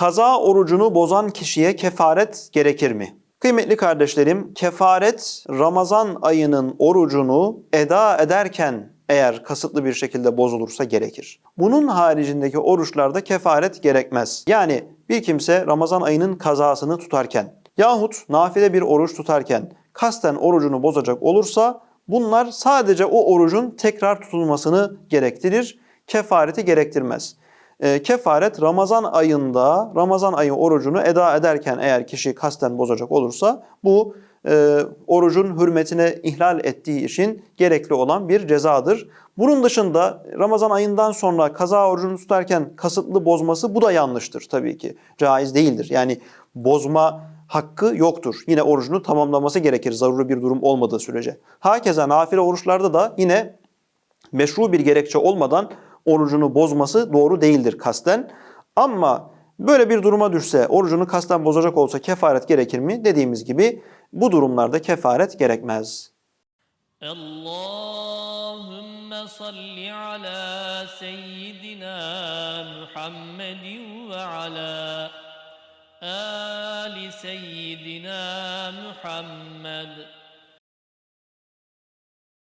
kaza orucunu bozan kişiye kefaret gerekir mi? Kıymetli kardeşlerim, kefaret Ramazan ayının orucunu eda ederken eğer kasıtlı bir şekilde bozulursa gerekir. Bunun haricindeki oruçlarda kefaret gerekmez. Yani bir kimse Ramazan ayının kazasını tutarken yahut nafile bir oruç tutarken kasten orucunu bozacak olursa bunlar sadece o orucun tekrar tutulmasını gerektirir, kefareti gerektirmez. E, kefaret Ramazan ayında Ramazan ayı orucunu eda ederken eğer kişi kasten bozacak olursa bu e, orucun hürmetine ihlal ettiği için gerekli olan bir cezadır. Bunun dışında Ramazan ayından sonra kaza orucunu tutarken kasıtlı bozması bu da yanlıştır tabii ki. Caiz değildir. Yani bozma hakkı yoktur. Yine orucunu tamamlaması gerekir zaruri bir durum olmadığı sürece. Hakeza nafile oruçlarda da yine meşru bir gerekçe olmadan orucunu bozması doğru değildir kasten. Ama böyle bir duruma düşse, orucunu kasten bozacak olsa kefaret gerekir mi? Dediğimiz gibi bu durumlarda kefaret gerekmez. Allahümme salli ala seyyidina Muhammedin ve ala ali seyyidina Muhammed.